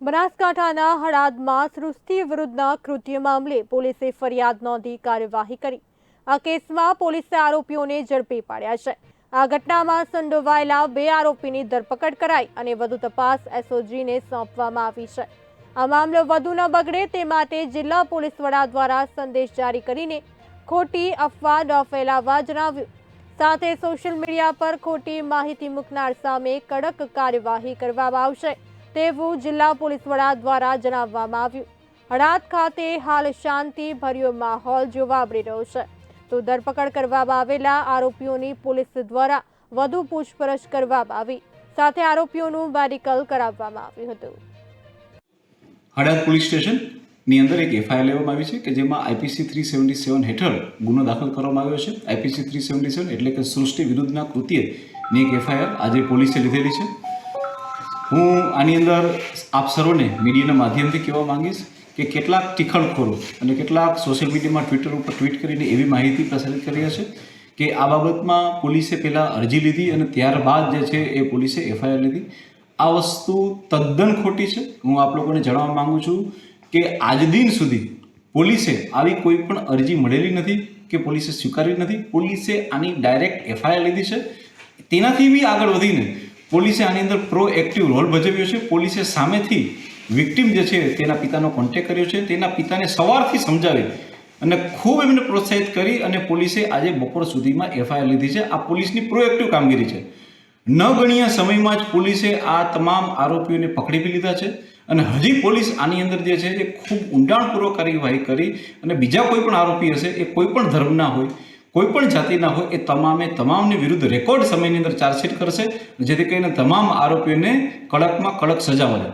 બનાસકાંઠાના હળાદમાં સૃષ્ટિ વિરુદ્ધના કૃત્ય મામલે પોલીસે ફરિયાદ નોંધી કાર્યવાહી કરી. આ કેસમાં પોલીસે આરોપીઓને ઝડપી પાડ્યા છે. આ ઘટનામાં સંડોવાયેલા બે આરોપીની ધરપકડ કરાઈ અને વધુ તપાસ એસઓજીને સોંપવામાં આવી છે. આ મામલો વધુ ન બગડે તે માટે જિલ્લા પોલીસ વડા દ્વારા સંદેશ જારી કરીને ખોટી અફવા ન ફેલાવવા જણાવ્યું. સાથે સોશિયલ મીડિયા પર ખોટી માહિતી મૂકનાર સામે કડક કાર્યવાહી કરવામાં આવશે. તેવું જિલ્લા પોલીસ વડા દ્વારા જણાવવામાં આવ્યું. હડાદ ખાતે હાલ શાંતિ ભર્યો માહોલ જોવા મળી રહ્યો છે. તો ધરપકડ કરવામાં આવેલા આરોપીઓની પોલીસ દ્વારા વધુ પૂછપરછ કરવામાં આવી. સાથે આરોપીઓનું મેડિકલ કરાવવામાં આવ્યું હતું. હડાદ પોલીસ સ્ટેશનની અંદર એક એફઆઈઆર લેવામાં આવી છે કે જેમાં આઈપીસી થ્રી સેવન્ટી સેવન હેઠળ ગુનો દાખલ કરવામાં આવ્યો છે. આઈપીસી થ્રી સેવન્ટી સેવન એટલે કે સૃષ્ટિ વિરુદ્ધના કૃત્યની એક એફઆઈઆર આજે પોલીસે લીધેલી છે. હું આની અંદર આપ સર્વને મીડિયાના માધ્યમથી કહેવા માંગીશ કે કેટલાક ટીખળખોરો અને કેટલાક સોશિયલ મીડિયામાં ટ્વિટર ઉપર ટ્વીટ કરીને એવી માહિતી પ્રસારિત કરી હશે કે આ બાબતમાં પોલીસે પહેલાં અરજી લીધી અને ત્યારબાદ જે છે એ પોલીસે એફઆઈઆર લીધી. આ વસ્તુ તદ્દન ખોટી છે. હું આપ લોકોને જણાવવા માગું છું કે આજ દિન સુધી પોલીસે આવી કોઈ પણ અરજી મળેલી નથી કે પોલીસે સ્વીકારી નથી. પોલીસે આની ડાયરેક્ટ એફઆઈઆર લીધી છે. તેનાથી બી આગળ વધીને પોલીસે આની અંદર પ્રોએક્ટિવ રોલ ભજવ્યો છે. પોલીસે સામેથી વિક્ટિમ જે છે તેના પિતાનો કોન્ટેક્ટ કર્યો છે. તેના પિતાને સવારથી સમજાવી અને ખૂબ એમને પ્રોત્સાહિત કરી અને પોલીસે આજે બપોર સુધીમાં એફઆઈઆર લીધી છે. આ પોલીસની પ્રોએક્ટિવ કામગીરી છે. ન ગણ્યા સમયમાં જ પોલીસે આ તમામ આરોપીઓને પકડી બી લીધા છે અને હજી પોલીસ આની અંદર જે છે એ ખૂબ ઊંડાણપૂર્વક કાર્યવાહી કરી અને બીજા કોઈ પણ આરોપી હશે એ કોઈ પણ ધર્મના હોય કોઈ પણ જાતિના હોય એ તમામે તમામની વિરુદ્ધ રેકોર્ડ સમયની અંદર ચાર્જશીટ કરશે જેથી કરીને તમામ આરોપીઓને કડકમાં કડક સજા મળે.